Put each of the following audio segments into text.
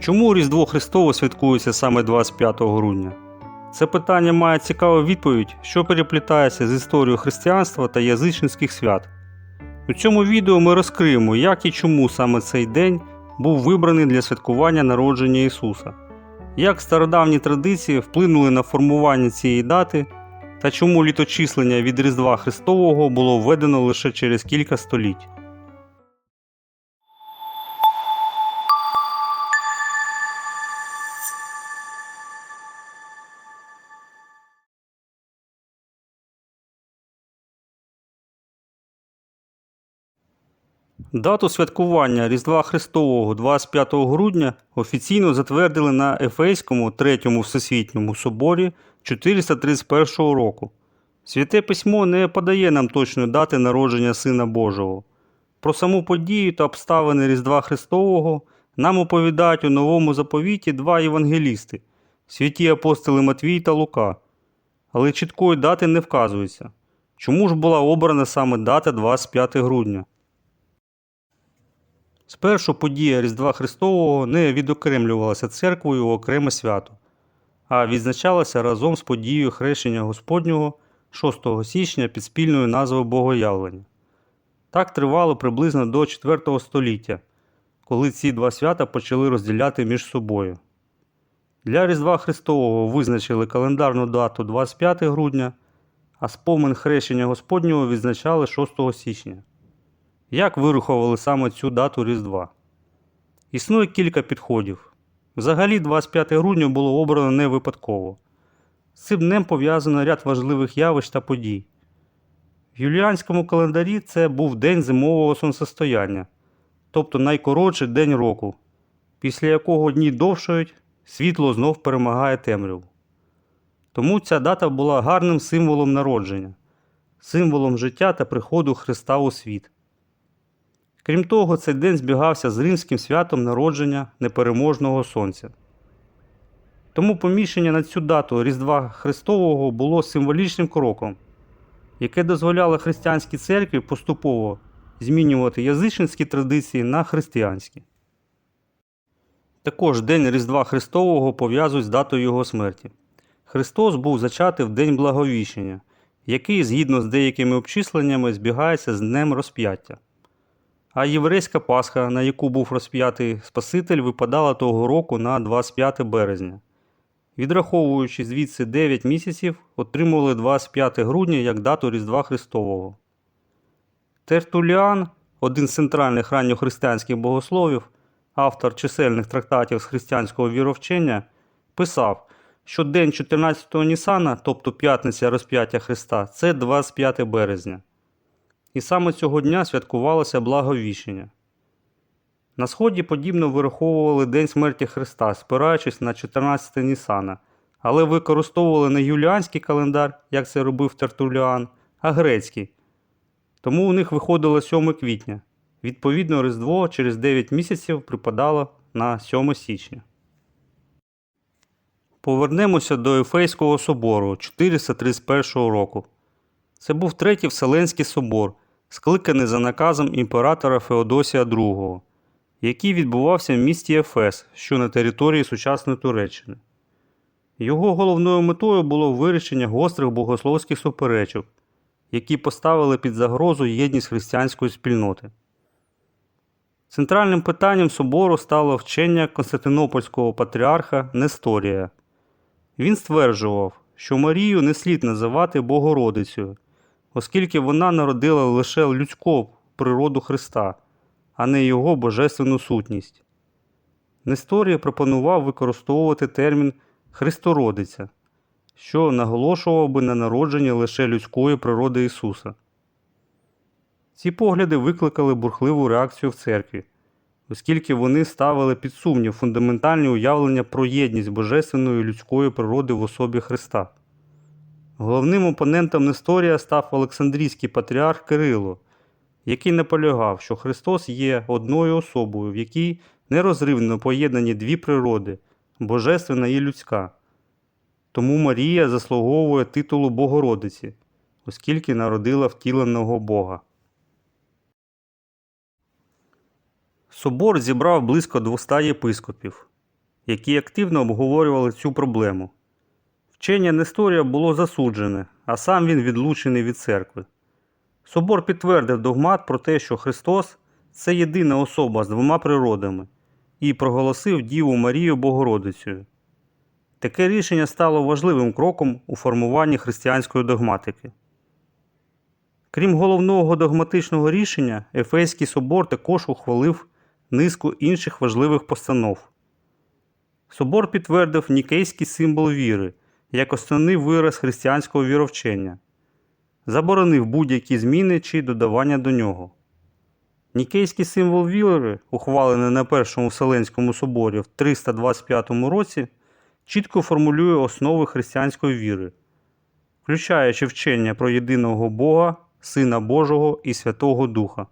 Чому Різдво Христово святкується саме 25 грудня? Це питання має цікаву відповідь, що переплітається з історією християнства та язичницьких свят. У цьому відео ми розкриємо, як і чому саме цей день був вибраний для святкування народження Ісуса, як стародавні традиції вплинули на формування цієї дати та чому літочислення від Різдва Христового було введено лише через кілька століть. Дату святкування Різдва Христового 25 грудня офіційно затвердили на Ефейському третьому Всесвітньому соборі 431 року. Святе письмо не подає нам точної дати народження Сина Божого. Про саму подію та обставини Різдва Христового нам оповідають у новому заповіті два євангелісти святі апостоли Матвій та Лука. Але чіткої дати не вказується. Чому ж була обрана саме дата 25 грудня? Спершу подія Різдва Христового не відокремлювалася церквою окреме свято, а відзначалася разом з подією хрещення Господнього 6 січня під спільною назвою Богоявлення. Так тривало приблизно до 4 століття, коли ці два свята почали розділяти між собою. Для Різдва Христового визначили календарну дату 25 грудня, а спомин хрещення Господнього відзначали 6 січня. Як вирахували саме цю дату Різдва? Існує кілька підходів. Взагалі, 25 грудня було обрано не випадково. З цим днем пов'язано ряд важливих явищ та подій. В юліанському календарі це був день зимового сонцестояння, тобто найкоротший день року, після якого дні довшають, світло знов перемагає темряву. Тому ця дата була гарним символом народження, символом життя та приходу Христа у світ. Крім того, цей день збігався з римським святом народження непереможного Сонця. Тому поміщення на цю дату Різдва Христового було символічним кроком, яке дозволяло християнській церкві поступово змінювати язичницькі традиції на християнські. Також День Різдва Христового пов'язують з датою Його смерті. Христос був зачатий в День Благовіщення, який, згідно з деякими обчисленнями, збігається з Днем розп'яття. А єврейська Пасха, на яку був розп'ятий Спаситель, випадала того року на 25 березня. Відраховуючи звідси 9 місяців, отримували 25 грудня як дату Різдва Христового. Тертуліан, один з центральних ранньохристиянських богословів, автор чисельних трактатів з християнського віровчення, писав, що день 14-го Нісана, тобто п'ятниця розп'яття Христа, це 25 березня. І саме цього дня святкувалося Благовіщення. На сході подібно вираховували День смерті Христа, спираючись на 14 Нісана, але використовували не юліанський календар, як це робив Тертуліан, а грецький. Тому у них виходило 7 квітня. Відповідно, Різдво через 9 місяців припадало на 7 січня. Повернемося до Ефейського собору 431 року. Це був третій Вселенський собор, скликаний за наказом імператора Феодосія II, який відбувався в місті Ефес, що на території сучасної Туреччини. Його головною метою було вирішення гострих богословських суперечок, які поставили під загрозу єдність християнської спільноти. Центральним питанням собору стало вчення Константинопольського патріарха Несторія. Він стверджував, що Марію не слід називати Богородицею, оскільки вона народила лише людську природу Христа, а не його божественну сутність. Несторія пропонував використовувати термін Христородиця, що наголошував би на народженні лише людської природи Ісуса. Ці погляди викликали бурхливу реакцію в церкві, оскільки вони ставили під сумнів фундаментальні уявлення про єдність божественної людської природи в особі Христа. Головним опонентом Несторія став Олександрійський патріарх Кирило, який наполягав, що Христос є одною особою, в якій нерозривно поєднані дві природи божественна і людська. Тому Марія заслуговує титулу Богородиці, оскільки народила втіленого Бога. Собор зібрав близько 200 єпископів. які активно обговорювали цю проблему. Вчення Несторія було засуджене, а сам він відлучений від церкви. Собор підтвердив догмат про те, що Христос це єдина особа з двома природами, і проголосив Діву Марію Богородицею. Таке рішення стало важливим кроком у формуванні християнської догматики. Крім головного догматичного рішення, Ефеський собор також ухвалив низку інших важливих постанов. Собор підтвердив нікейський символ віри як основний вираз християнського віровчення, заборонив будь-які зміни чи додавання до нього. Нікейський символ віри, ухвалений на Першому Вселенському соборі в 325 році, чітко формулює основи християнської віри, включаючи вчення про єдиного Бога, Сина Божого і Святого Духа.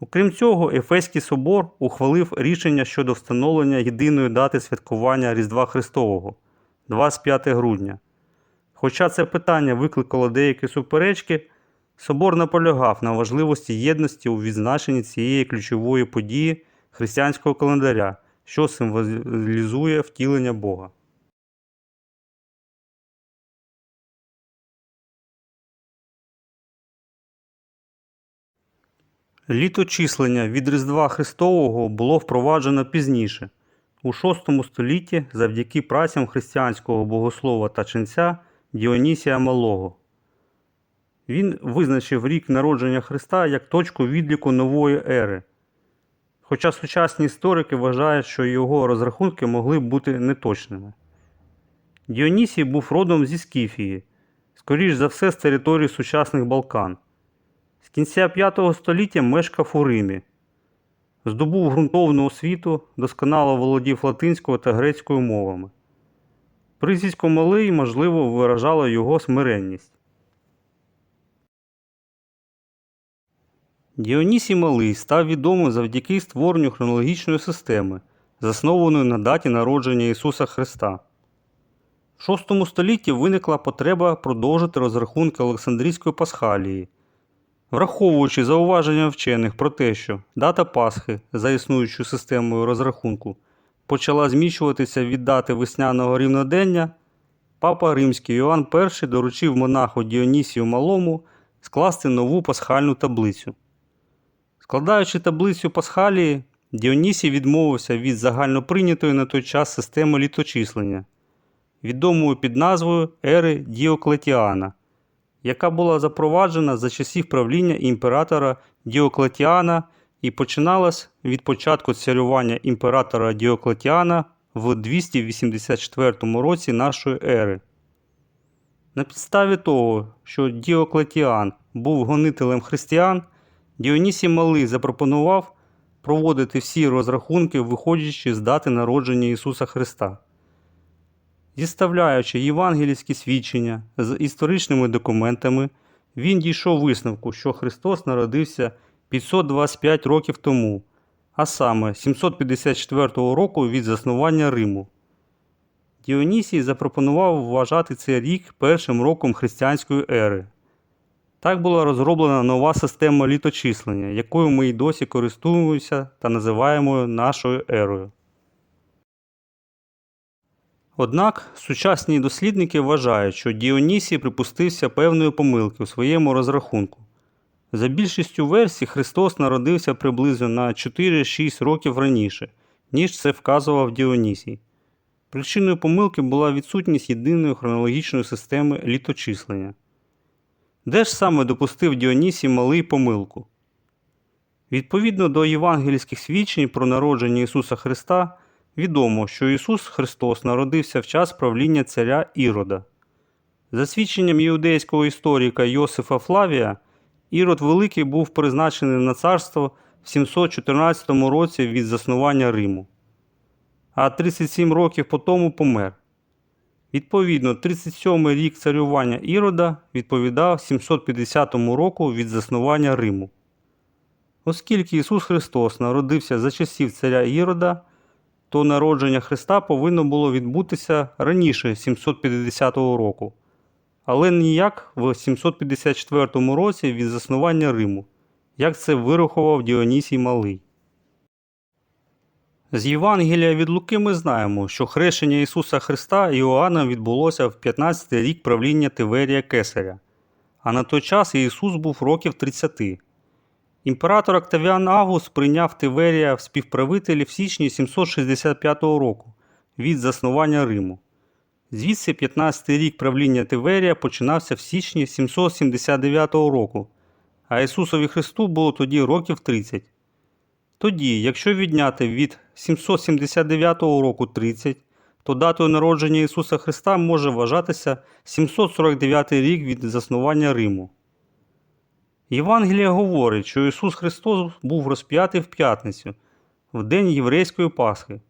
Окрім цього, Ефеський собор ухвалив рішення щодо встановлення єдиної дати святкування Різдва Христового 25 грудня. Хоча це питання викликало деякі суперечки, собор наполягав на важливості єдності у відзначенні цієї ключової події християнського календаря, що символізує втілення Бога. Літочислення від Різдва Христового було впроваджено пізніше, у VI столітті завдяки працям християнського богослова та ченця Діонісія Малого. Він визначив рік народження Христа як точку відліку нової ери. Хоча сучасні історики вважають, що його розрахунки могли б бути неточними. Діонісій був родом зі Скіфії, скоріш за все з території сучасних Балкан. З кінця 5 століття мешкав у Римі. Здобув ґрунтовну освіту, досконало володів латинською та грецькою мовами. Прізвисько малий, можливо, виражало його смиренність. Діонісій Малий став відомим завдяки створенню хронологічної системи, заснованої на даті народження Ісуса Христа. В VI столітті виникла потреба продовжити розрахунки Олександрійської пасхалії. Враховуючи зауваження вчених про те, що дата Пасхи за існуючою системою розрахунку почала зміщуватися від дати весняного рівнодення, папа Римський Йоанн І доручив монаху Діонісію Малому скласти нову пасхальну таблицю. Складаючи таблицю Пасхалії, Діонісій відмовився від загальноприйнятої на той час системи літочислення, відомої під назвою Ери Діоклетіана яка була запроваджена за часів правління імператора Діоклетіана і починалась від початку царювання імператора Діоклетіана в 284 році нашої ери. На підставі того, що Діоклетіан був гонителем християн, Діонісій Малий запропонував проводити всі розрахунки, виходячи з дати народження Ісуса Христа. Зіставляючи євангельські свідчення з історичними документами, він дійшов висновку, що Христос народився 525 років тому, а саме 754 року від заснування Риму. Діонісій запропонував вважати цей рік першим роком християнської ери. Так була розроблена нова система літочислення, якою ми й досі користуємося та називаємо нашою ерою. Однак сучасні дослідники вважають, що Діонісій припустився певної помилки у своєму розрахунку. За більшістю версій Христос народився приблизно на 4-6 років раніше, ніж це вказував Діонісій. Причиною помилки була відсутність єдиної хронологічної системи літочислення. Де ж саме допустив Діонісій малий помилку? Відповідно до євангельських свідчень про народження Ісуса Христа. Відомо, що Ісус Христос народився в час правління царя Ірода. За свідченням іудейського історика Йосифа Флавія, Ірод Великий був призначений на царство в 714 році від заснування Риму, а 37 років по тому помер. Відповідно, 37 рік царювання Ірода відповідав 750 року від заснування Риму. Оскільки Ісус Христос народився за часів царя Ірода то народження Христа повинно було відбутися раніше 750 року, але ніяк в 754 році від заснування Риму, як це вирахував Діонісій Малий. З Євангелія від Луки ми знаємо, що хрещення Ісуса Христа Іоанном відбулося в 15-й рік правління Тиверія Кесаря, а на той час Ісус був років 30. Імператор Октавіан Август прийняв Тиверія в співправителі в січні 765 року від заснування Риму. Звідси 15-й рік правління Тиверія починався в січні 779 року, а Ісусові Христу було тоді років 30. Тоді, якщо відняти від 779 року 30, то датою народження Ісуса Христа може вважатися 749 рік від заснування Риму. Євангелія говорить, що Ісус Христос був розп'ятий в п'ятницю, в день єврейської Пасхи,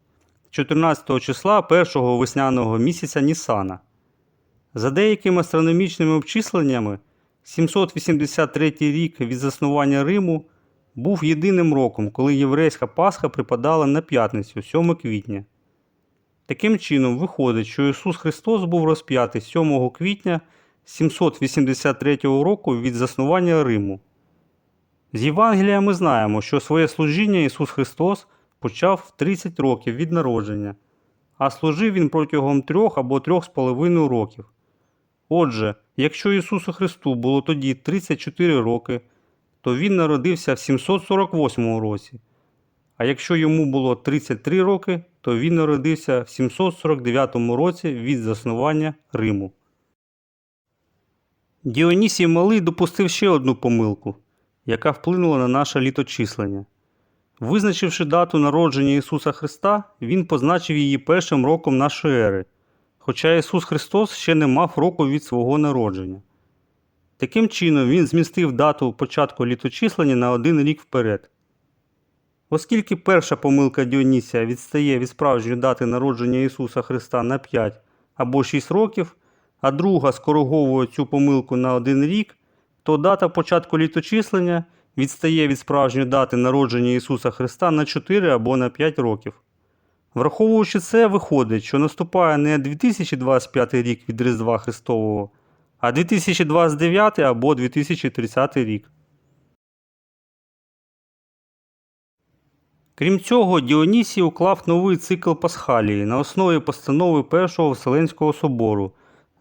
14 числа першого весняного місяця Нісана. За деякими астрономічними обчисленнями, 783 рік від заснування Риму був єдиним роком, коли єврейська Пасха припадала на п'ятницю 7 квітня. Таким чином, виходить, що Ісус Христос був розп'ятий 7 квітня 783 року від заснування Риму. З Євангелія ми знаємо, що своє служіння Ісус Христос почав в 30 років від народження, а служив Він протягом трьох або трьох з половиною років. Отже, якщо Ісусу Христу було тоді 34 роки, то Він народився в 748 році, а якщо йому було 33 роки, то він народився в 749 році від заснування Риму. Діонісій Малий допустив ще одну помилку, яка вплинула на наше літочислення. Визначивши дату народження Ісуса Христа, він позначив її першим роком нашої ери, хоча Ісус Христос ще не мав року від свого народження. Таким чином, він змістив дату початку літочислення на один рік вперед. Оскільки перша помилка Діонісія відстає від справжньої дати народження Ісуса Христа на 5 або 6 років, а друга скориговує цю помилку на один рік, то дата початку літочислення відстає від справжньої дати народження Ісуса Христа на 4 або на 5 років. Враховуючи це, виходить, що наступає не 2025 рік від Різдва Христового, а 2029 або 2030 рік. Крім цього, Діонісій уклав новий цикл Пасхалії на основі постанови Першого Вселенського собору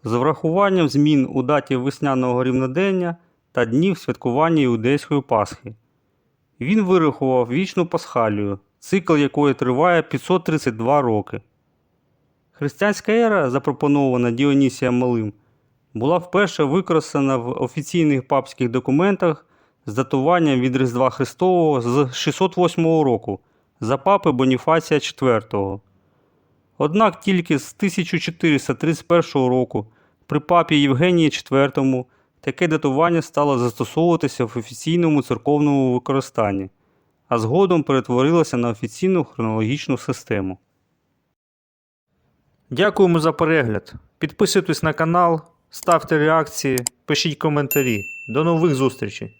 з врахуванням змін у даті весняного рівнодення та днів святкування Іудейської Пасхи. Він вирахував вічну Пасхалію, цикл якої триває 532 роки. Християнська ера, запропонована Діонісієм Малим, була вперше використана в офіційних папських документах з датуванням від Різдва Христового з 608 року за папи Боніфація IV. Однак тільки з 1431 року при папі Євгенії IV таке датування стало застосовуватися в офіційному церковному використанні, а згодом перетворилося на офіційну хронологічну систему. Дякуємо за перегляд. Підписуйтесь на канал, ставте реакції, пишіть коментарі. До нових зустрічей!